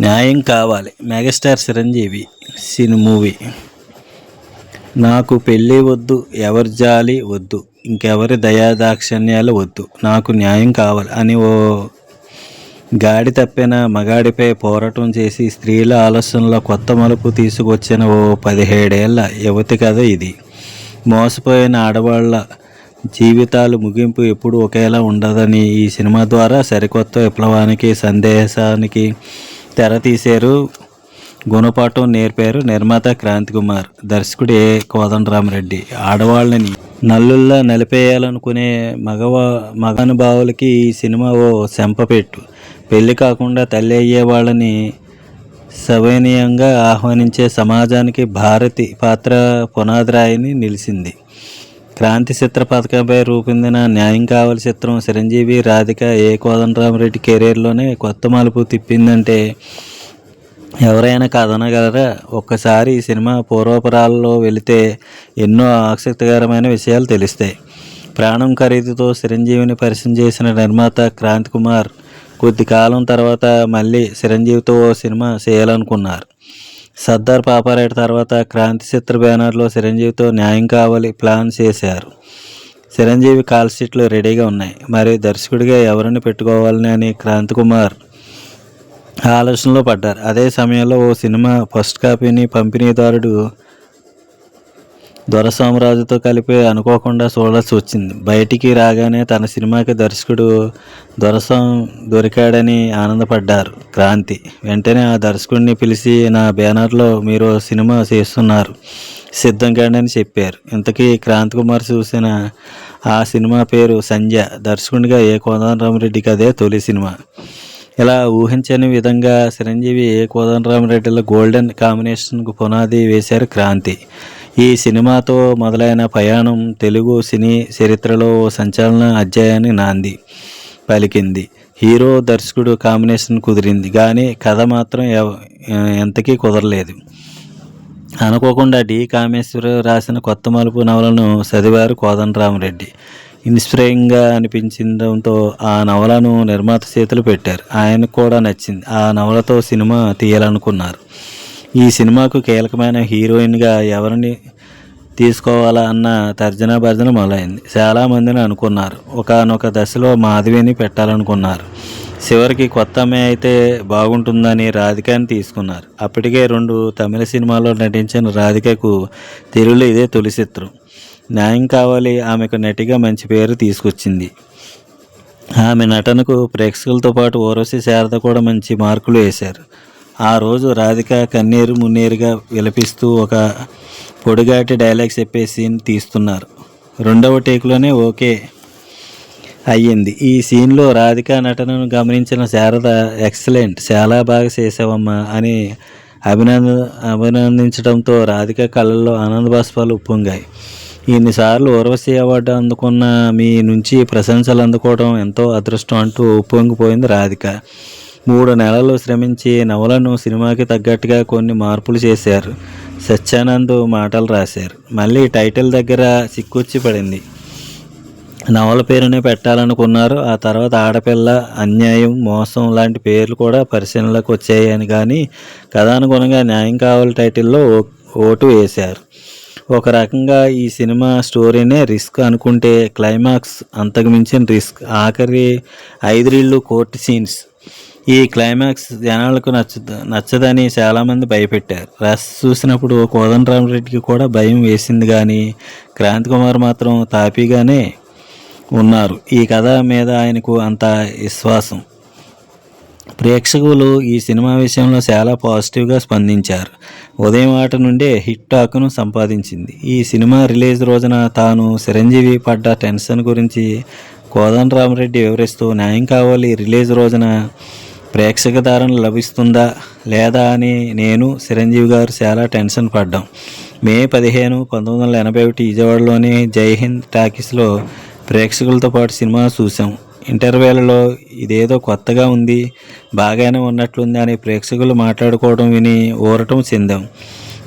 న్యాయం కావాలి. మెగాస్టార్ చిరంజీవి సిని మూవీ. నాకు పెళ్ళి వద్దు ఎవరి జాలి వద్దు ఇంకెవరి దయాదాక్షిణ్యాలు వద్దు నాకు న్యాయం కావాలి అని ఓ గాడి తప్పిన మగాడిపై పోరాటం చేసి స్త్రీల ఆలోచనలో కొత్త మలుపు తీసుకొచ్చిన ఓ పదిహేడేళ్ళ యువతి కథ ఇది. మోసపోయిన ఆడవాళ్ళ జీవితాలు ముగింపు ఎప్పుడు ఒకేలా ఉండదని ఈ సినిమా ద్వారా సరికొత్త విప్లవానికి సందేశానికి తెర తీశారు. గుణపాఠం నేర్పారు నిర్మాత క్రాంతి కుమార్. దర్శకుడు ఏ కోదండరామరెడ్డి. ఆడవాళ్ళని నల్లుల్లా నలిపేయాలనుకునే మగవా మగానుభావులకి ఈ సినిమా ఓ చెంపపెట్టు పెళ్ళి కాకుండా తల్లి అయ్యే వాళ్ళని సవనీయంగా ఆహ్వానించే సమాజానికి భారతి పాత్ర పునాదిరాయిని నిలిచింది క్రాంతి చిత్ర పథకంపై రూపొందిన న్యాయం కావాలి చిత్రం చిరంజీవి రాధిక ఏ. కోదండరామరెడ్డి కెరీర్లోనే కొత్త మలుపు తిప్పిందంటే ఎవరైనా కథనగలరా? ఒక్కసారి ఈ సినిమా పూర్వపురాల్లో వెళితే ఎన్నో ఆసక్తికరమైన విషయాలు తెలుస్తాయి. ప్రాణం ఖరీదుతో చిరంజీవిని పరిచయం చేసిన నిర్మాత క్రాంతి కుమార్ కొద్ది కాలం తర్వాత మళ్ళీ చిరంజీవితో ఓ సినిమా చేయాలనుకున్నారు. సర్దార్ పాపారాయుడు తర్వాత క్రాంతి చిత్ర బ్యానర్లో చిరంజీవితో న్యాయం కావాలి ప్లాన్ చేశారు. చిరంజీవి కాల్ షీట్లు రెడీగా ఉన్నాయి. మరి దర్శకుడిగా ఎవరిని పెట్టుకోవాలని అని క్రాంతి కుమార్ ఆలోచనలో పడ్డారు. అదే సమయంలో ఓ సినిమా ఫస్ట్ కాపీని పంపిణీదారుడు దొరస్వామిరాజుతో కలిపి అనుకోకుండా చూడాల్సి వచ్చింది. బయటికి రాగానే తన సినిమాకి దర్శకుడు దొరసాం దొరికాడని ఆనందపడ్డారు క్రాంతి. వెంటనే ఆ దర్శకుడిని పిలిచి నా బ్యానర్లో మీరు సినిమా చేస్తున్నారు సిద్ధం కాండి అని చెప్పారు. ఇంతకీ క్రాంతి కుమార్ చూసిన ఆ సినిమా పేరు సంధ్య దర్శకునిగా ఏ కోదండరామరెడ్డికి అదే తొలి సినిమా. ఇలా ఊహించని విధంగా చిరంజీవి ఏ కోదండరామరెడ్డిల గోల్డెన్ కాంబినేషన్కు పునాది వేశారు క్రాంతి. ఈ సినిమాతో మొదలైన ప్రయాణం తెలుగు సినీ చరిత్రలో సంచలన అధ్యాయాన్ని నాంది పలికింది. హీరో దర్శకుడు కాంబినేషన్ కుదిరింది కానీ కథ మాత్రం ఎవ- ఎంతకీ కుదరలేదు. అనుకోకుండా డి. కామేశ్వరరావు రాసిన కొత్త మలుపు నవలను చదివారు కోదండరామరెడ్డి. ఇన్స్పైరింగ్గా అనిపించడంతో ఆ నవలను నిర్మాత చేతులు పెట్టారు. ఆయనకు కూడా నచ్చింది. ఆ నవలతో సినిమా తీయాలనుకున్నారు. ఈ సినిమాకు కీలకమైన హీరోయిన్గా ఎవరిని తీసుకోవాలా అన్న తర్జన భర్జన మొదలైంది. చాలామందిని అనుకున్నారు. ఒకనొక దశలో మాధవిని పెట్టాలనుకున్నారు. చివరికి కొత్త అమ్మాయి అయితే బాగుంటుందని రాధికని తీసుకున్నారు. అప్పటికే రెండు తమిళ సినిమాల్లో నటించిన రాధికకు తెలుగులో ఇదే తొలి చిత్రం న్యాయం కావాలి ఆమెకు నటిగా మంచి పేరు తీసుకొచ్చింది. ఆమె నటనకు ప్రేక్షకులతో పాటు ఓరసి శారద కూడా మంచి మార్కులు వేశారు. ఆ రోజు రాధిక కన్నీరు మున్నీరుగా విలపిస్తూ ఒక పొడిగాటి డైలాగ్ చెప్పే సీన్ తీస్తున్నారు. రెండవ టేకులోనే ఓకే అయ్యింది. ఈ సీన్లో రాధిక నటనను గమనించిన శారద ఎక్సలెంట్ చాలా బాగా చేసావమ్మా అని అభినంద అభినందించడంతో రాధిక కళ్ళల్లో ఆనంద బాష్పాలు ఉప్పొంగాయి. ఇన్నిసార్లు ఊర్వశి అవార్డు అందుకున్న మీ నుంచి ప్రశంసలు అందుకోవడం ఎంతో అదృష్టం అంటూ ఉప్పొంగిపోయింది రాధిక. మూడు నెలలు శ్రమించి నవలను సినిమాకి తగ్గట్టుగా కొన్ని మార్పులు చేశారు. సత్యానంద్ మాటలు రాశారు. మళ్ళీ టైటిల్ దగ్గర సిక్కుచ్చి పడింది. నవల పేరునే పెట్టాలనుకున్నారు. ఆ తర్వాత ఆడపిల్ల అన్యాయం మోసం లాంటి పేర్లు కూడా పరిశీలనలోకి వచ్చాయని కానీ కథానుగుణంగా న్యాయం కావాలి టైటిల్లో ఓ- ఓటు వేశారు. ఒక రకంగా ఈ సినిమా స్టోరీనే రిస్క్ అనుకుంటే క్లైమాక్స్ అంతకుమించిన రిస్క్. ఆఖరి ఐదురీళ్ళు కోర్టు సీన్స్. ఈ క్లైమాక్స్ జనాలకు నచ్చదు నచ్చదని చాలామంది భయపెట్టారు. రస్ చూసినప్పుడు కోదండరామరెడ్డికి కూడా భయం వేసింది కానీ క్రాంతి కుమార్ మాత్రం తాపీగానే ఉన్నారు. ఈ కథ మీద ఆయనకు అంత విశ్వాసం. ప్రేక్షకులు ఈ సినిమా విషయంలో చాలా పాజిటివ్గా స్పందించారు. ఉదయం ఆట నుండే హిట్ టాక్ను సంపాదించింది. ఈ సినిమా రిలీజ్ రోజున తాను చిరంజీవి పడ్డ టెన్షన్ గురించి కోదండరామరెడ్డి వివరిస్తూ న్యాయం కావాలి రిలీజ్ రోజున ప్రేక్షకధారణ లభిస్తుందా లేదా అని నేను చిరంజీవి గారు చాలా టెన్షన్ పడ్డాం. మే పదిహేను పంతొమ్మిది వందల ఎనభై ఒకటి విజయవాడలోని జై హింద్ టాకీస్లో ప్రేక్షకులతో పాటు సినిమా చూసాం ఇంటర్వ్యూలలో ఇదేదో కొత్తగా ఉంది బాగానే ఉన్నట్లుంది అని ప్రేక్షకులు మాట్లాడుకోవడం విని ఊరటం చెందాం.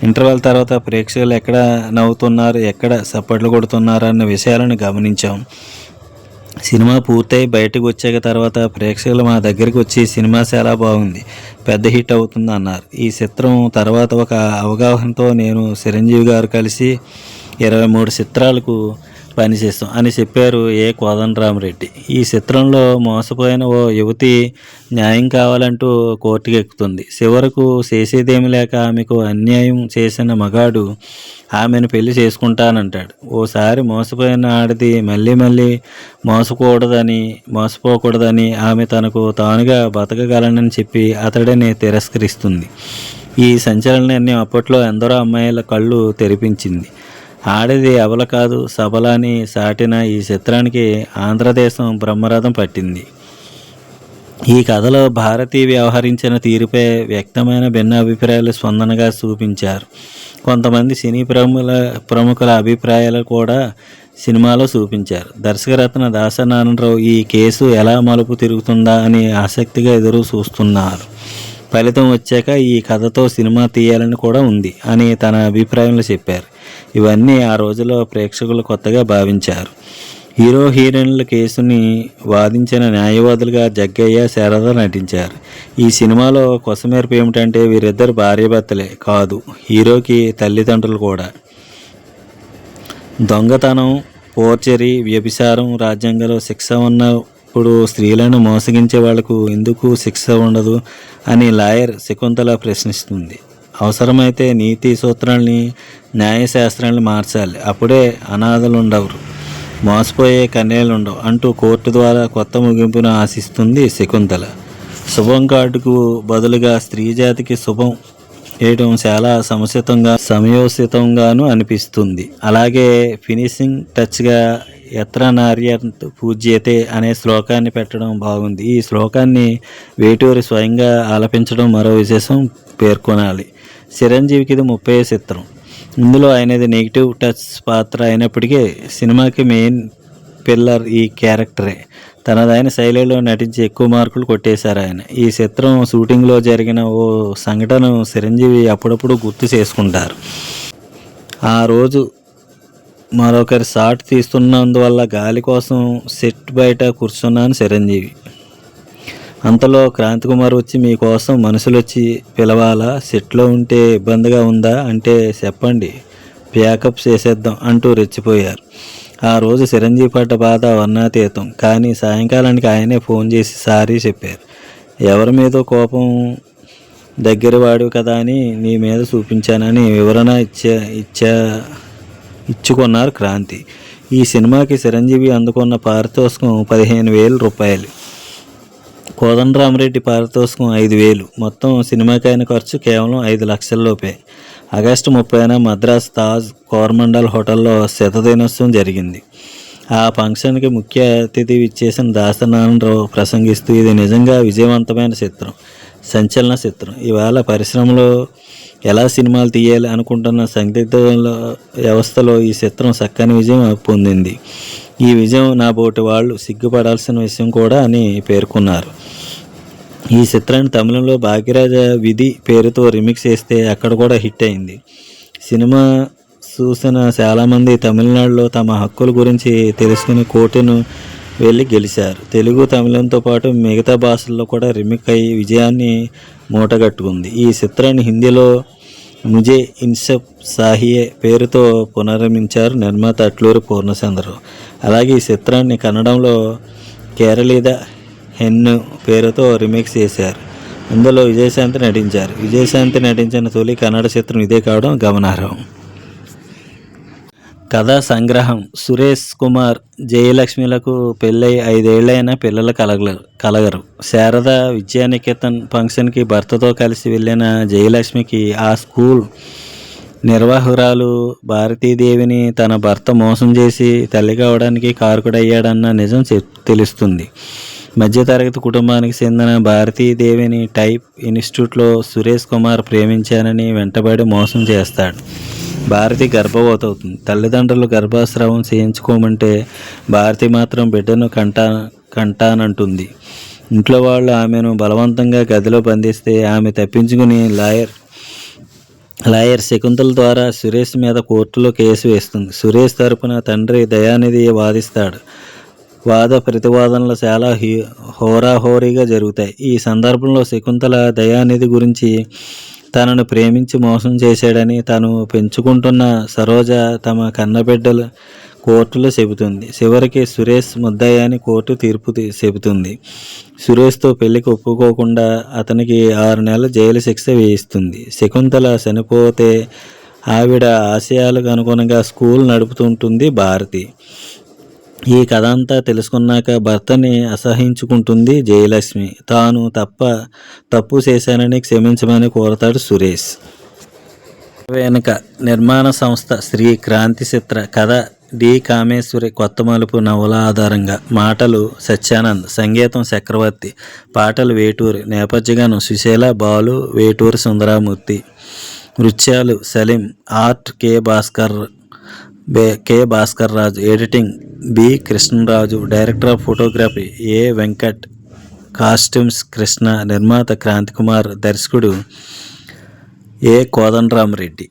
ఇంటర్వెల్ తర్వాత ప్రేక్షకులు ఎక్కడ నవ్వుతున్నారు ఎక్కడ చప్పట్లు కొడుతున్నారు అన్న విషయాలను గమనించాం. సినిమా పూర్తయి బయటకు వచ్చాక తర్వాత ప్రేక్షకులు మా దగ్గరికి వచ్చి సినిమా చాలా బాగుంది పెద్ద హిట్ అవుతుంది అన్నారు. ఈ చిత్రం తర్వాత ఒక అవగాహనతో నేను చిరంజీవి గారు కలిసి ఇరవై మూడు చిత్రాలకు పనిచేస్తాం అని చెప్పారు ఏ కోదండరామరెడ్డి. ఈ చిత్రంలో మోసపోయిన ఓ యువతి న్యాయం కావాలంటూ కోర్టుకు ఎక్కుతుంది చివరకు చేసేదేమి లేక ఆమెకు అన్యాయం చేసిన మగాడు ఆమెను పెళ్ళి చేసుకుంటానంటాడు. ఓసారి మోసపోయిన ఆడది మళ్ళీ మళ్ళీ మోసకూడదని మోసపోకూడదని ఆమె తనకు తానుగా బతకగలనని చెప్పి అతడిని తిరస్కరిస్తుంది. ఈ సంచలనాన్ని అప్పట్లో ఎందరో అమ్మాయిల కళ్ళు తెరిపించింది. ఆడది అవల కాదు సబలాని సాటిన ఈ చిత్రానికి ఆంధ్రదేశం బ్రహ్మరథం పట్టింది. ఈ కథలో భారతి వ్యవహరించిన తీరుపై వ్యక్తమైన భిన్న అభిప్రాయాలు స్పందనగా చూపించారు. కొంతమంది సినీ ప్రముఖుల ప్రముఖుల అభిప్రాయాలు కూడా సినిమాలో చూపించారు. దర్శకరత్న దాసనారాయణరావు ఈ కేసు ఎలా మలుపు తిరుగుతుందా అని ఆసక్తిగా ఎదురు చూస్తున్నారు. ఫలితం వచ్చాక ఈ కథతో సినిమా తీయాలని కూడా ఉంది అని తన అభిప్రాయంలో చెప్పారు. ఇవన్నీ ఆ రోజుల్లో ప్రేక్షకులు కొత్తగా భావించారు. హీరో హీరోయిన్ల కేసుని వాదించిన న్యాయవాదులుగా జగ్గయ్య శారద నటించారు. ఈ సినిమాలో కొసమేరపు ఏమిటంటే వీరిద్దరు భార్యాభర్తలే కాదు హీరోకి తల్లిదండ్రులు కూడా. దొంగతనం పోర్చరీ వ్యభిచారం రాజ్యాంగంలో శిక్ష ఉన్నప్పుడు స్త్రీలను మోసగించే వాళ్ళకు ఎందుకు శిక్ష ఉండదు అని లాయర్ శకుంతల ప్రశ్నిస్తుంది. అవసరమైతే నీతి సూత్రాల్ని న్యాయశాస్త్రాన్ని మార్చాలి. అప్పుడే అనాథలు ఉండవు మోసపోయే కన్యలు ఉండవు అంటూ కోర్టు ద్వారా కొత్త ముగింపును ఆశిస్తుంది శకుంతల. శుభం కార్డుకు బదులుగా స్త్రీ జాతికి శుభం వేయడం చాలా సముచితంగా సమయోచితంగాను అనిపిస్తుంది. అలాగే ఫినిషింగ్ టచ్గా ఎత్ర నార్యంత్ పూజ్యతే అనే శ్లోకాన్ని పెట్టడం బాగుంది. ఈ శ్లోకాన్ని వేటూరి స్వయంగా ఆలపించడం మరో విశేషం పేర్కొనాలి. చిరంజీవికి ఇది ముప్పై చిత్రం. ఇందులో ఆయనది నెగిటివ్ టచ్ పాత్ర అయినప్పటికీ సినిమాకి మెయిన్ పిల్లర్ ఈ క్యారెక్టరే తనదైన శైలిలో నటించి ఎక్కువ మార్కులు కొట్టేశారు ఆయన. ఈ చిత్రం షూటింగ్లో జరిగిన ఓ సంఘటన చిరంజీవి అప్పుడప్పుడు గుర్తు చేసుకుంటారు. ఆ రోజు మరొకరి షాట్ తీస్తున్నందువల్ల గాలి కోసం సెట్ బయట కూర్చున్నాను చిరంజీవి. అంతలో క్రాంతికుమార్ వచ్చి మీకోసం మనుషులు వచ్చి పిలవాలా? సెట్లో ఉంటే ఇబ్బందిగా ఉందా? అంటే చెప్పండి. ప్యాకప్ చేసేద్దాం అంటూ రెచ్చిపోయారు. ఆ రోజు చిరంజీవి పడ్డ బాధ వర్ణాతీతం. కానీ సాయంకాలానికి ఆయనే ఫోన్ చేసి సారీ చెప్పారు. ఎవరి మీద కోపం దగ్గరవాడు కదా అని నీ మీద చూపించానని వివరణ ఇచ్చా ఇచ్చా ఇచ్చుకున్నారు క్రాంతి. ఈ సినిమాకి చిరంజీవి అందుకున్న పారితోషికం పదిహేను వేల రూపాయలు. కోదండరామరెడ్డి పారితోషికం ఐదు వేలు. మొత్తం సినిమాకైన ఖర్చు కేవలం ఐదు లక్షల లోపే. ఆగస్టు ముప్పైన మద్రాస్ తాజ్ కోరమండల్ హోటల్లో శతదినోత్సవం జరిగింది. ఆ ఫంక్షన్కి ముఖ్య అతిథి ఇచ్చేసిన దాసనారాయణరావు ప్రసంగిస్తూ ఇది నిజంగా విజయవంతమైన చిత్రం సంచలన చిత్రం. ఇవాళ పరిశ్రమలో ఎలా సినిమాలు తీయాలి అనుకుంటున్న సందిగ్ధ వ్యవస్థలో ఈ చిత్రం చక్కని విజయం పొందింది. ఈ విజయం నా బోటి వాళ్ళు సిగ్గుపడాల్సిన విషయం కూడా అని పేర్కొన్నారు. ఈ చిత్రాన్ని తమిళంలో భాగ్యరాజ విధి పేరుతో రిమిక్స్ చేస్తే అక్కడ కూడా హిట్ అయింది. సినిమా చూసిన చాలామంది తమిళనాడులో తమ హక్కుల గురించి తెలుసుకుని కోర్టును వెళ్ళి గెలిచారు. తెలుగు తమిళంతో పాటు మిగతా భాషల్లో కూడా రిమిక్ అయ్యి విజయాన్ని మూటగట్టుకుంది. ఈ చిత్రాన్ని హిందీలో ముజే ఇన్సప్ సాహియే పేరుతో పునర్మించారు నిర్మాత అట్లూరి పూర్ణచంద్రరావు. అలాగే ఈ చిత్రాన్ని కన్నడంలో కేరళీద హెన్ను పేరుతో రీమేక్ చేశారు. ఇందులో విజయశాంతి నటించారు. విజయశాంతి నటించిన తొలి కన్నడ చిత్రం ఇదే కావడం గమనార్హం. కథా సంగ్రహం. సురేష్ కుమార్ జయలక్ష్మిలకు పెళ్ళై ఐదేళ్ళైనా పిల్లలు కలగలరు కలగరు. శారద విద్యానికేతన్ ఫంక్షన్కి భర్తతో కలిసి వెళ్ళిన జయలక్ష్మికి ఆ స్కూల్ నిర్వాహకురాలు భారతీదేవిని తన భర్త మోసం చేసి తల్లి కావడానికి కారకుడయ్యాడన్న నిజం తెలుస్తుంది. మధ్యతరగతి కుటుంబానికి చెందిన భారతీదేవిని టైప్ ఇన్స్టిట్యూట్లో సురేష్ కుమార్ ప్రేమించానని వెంటబడి మోసం చేస్తాడు. భారతి గర్భవతి అవుతుంది తల్లిదండ్రులు గర్భస్రావం చేయించుకోమంటే భారతి మాత్రం బిడ్డను కంటా కంటానంటుంది. ఇంట్లో వాళ్ళు ఆమెను బలవంతంగా గదిలో బంధిస్తే ఆమె తప్పించుకుని లాయర్ లాయర్ శకుంతల ద్వారా సురేష్ మీద కోర్టులో కేసు వేస్తుంది. సురేష్ తరపున తండ్రి దయానిధి వాదిస్తాడు. వాద ప్రతివాదనలు చాలా హీ హోరాహోరీగా జరుగుతాయి. ఈ సందర్భంలో శకుంతల దయానిధి గురించి తనను ప్రేమించి మోసం చేశాడని తను పెంచుకుంటున్న సరోజ తమ కన్నబిడ్డలు కోర్టులో చెబుతుంది. చివరికి సురేష్ ముద్దయ్య అని కోర్టు తీర్పు చెబుతుంది. సురేష్తో పెళ్ళికి ఒప్పుకోకుండా అతనికి ఆరు నెలల జైలు శిక్ష వేయిస్తుంది. శకుంతల చనిపోతే ఆవిడ ఆశయాలకు అనుగుణంగా స్కూల్ నడుపుతుంటుంది భారతి. ఈ కథ అంతా తెలుసుకున్నాక భర్తని అసహించుకుంటుంది జయలక్ష్మి. తాను తప్ప తప్పు చేశానని క్షమించమని కోరతాడు సురేష్. వెనుక నిర్మాణ సంస్థ శ్రీ క్రాంతి చిత్ర కథ డి. కామేశ్వరి కొత్త మలుపు నవల ఆధారంగా. మాటలు సత్యానంద్ సంగీతం చక్రవర్తి పాటలు వేటూరి నేపథ్యగానం సుశీల బాలు వేటూరి సుందరామూర్తి నృత్యాలు Salim art K. Bhaskar bay K. Bhaskar Raju. Editing B. Krishnaraju. Director of photography A. Venkat. Costumes Krishna. నిర్మాత క్రాంతికుమార్. దర్శకుడు ఏ. కోదండరామరెడ్డి